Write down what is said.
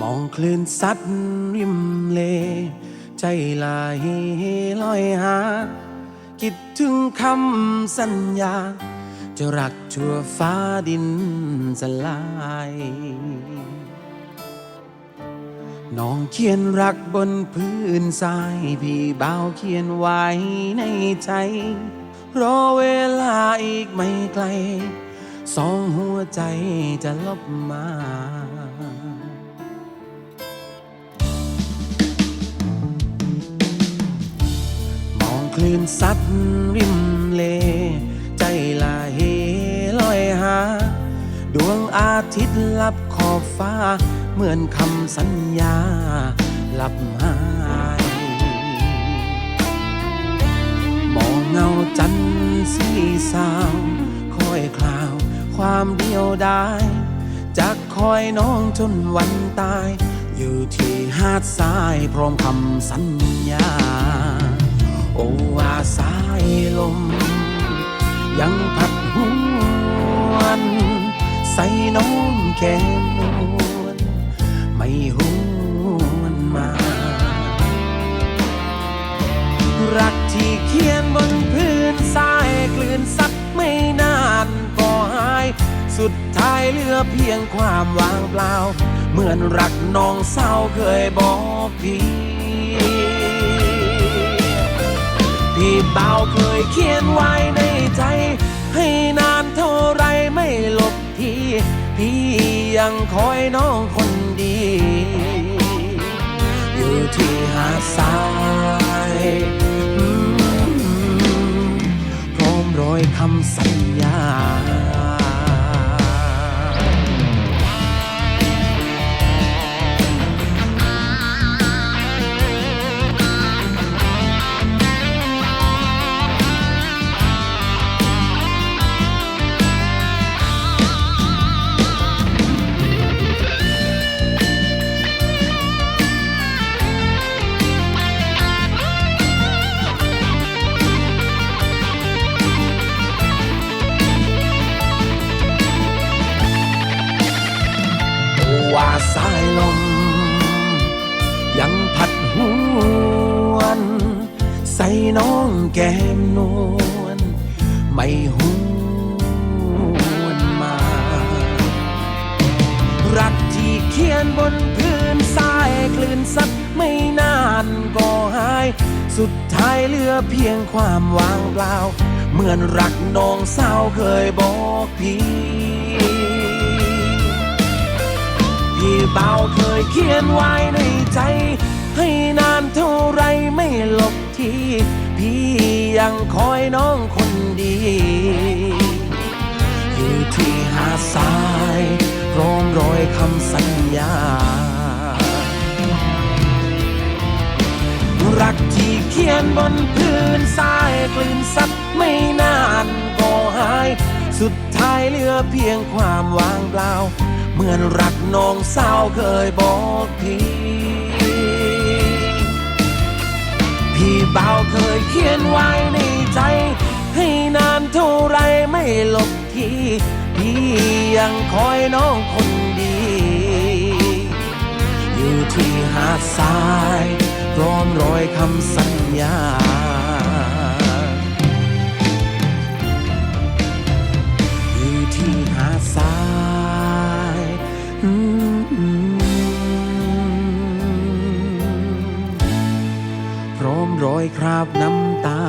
มองคลื่นซัดริมเล ใจลายลอยหา คิดถึงคำสัญญา จะรักชั่วฟ้าดินสลาย น้องเขียนรักบนพื้นทราย พี่บ่าวเขียนไว้ในใจ รอเวลาอีกไม่ไกล สองหัวใจจะลบมา องคลื่นซัดริมเล ใจลาเฮลอยหา ดวงอาทิตย์ลับขอบฟ้า เหมือนคำสัญญาหลับหายมองเงาจันทร์สีสาวคอยคลาวความเดียวดายจากคอยน้องจนวันตาย อยู่ที่หาดทรายพร้อมคำสัญญา โออาสายลม ยังพัดหวนใส่น้องแก้มนวลไม่หวนมา รักที่เขียนบนพื้นทรายกลืนซัดไม่นานก็หาย สุดท้ายเหลือเพียงความว่างเปล่า เหมือนรักน้องเศร้าเคยบอกพี่ ที่เบาเคยเขียนไว้ในใจ ให้นานเท่าไรไม่ลบทีพี่ยังคอยน้องคนดี อยู่ที่หาดทรายพร้อมรอยคำสัญาสายลม ยังพัดหวนใส่น้องแก้มนวลไม่หวนมา รักที่เขียนบนพื้นทรายคลื่นซัดไม่นานก็หาย สุดท้ายเหลือเพียงความว่างเปล่า เหมือนรักน้องสาวเคยบอกพี่ พี่เบาเคยเขียนไว้ในใจ ให้นานเท่าไรไม่ลบที พี่ยังคอยน้องคนดี อยู่ที่หาดทรายพร้อมรอยคำสัญญา รักที่เขียนบนพื้นทรายกลืนซัดไม่นานก็หาย สุดท้ายเหลือเพียงความว่างเปล่า เหมือนรักน้องสาวเคยบอกพี่พี่เบาเคยเขียนไว้ในใจ ให้นานเท่าไรไม่ลบทีพี่ยังคอยน้องคนดี อยู่ที่หาดทรายพร้อมรอยคำสัญญา อยคราบน้ำตา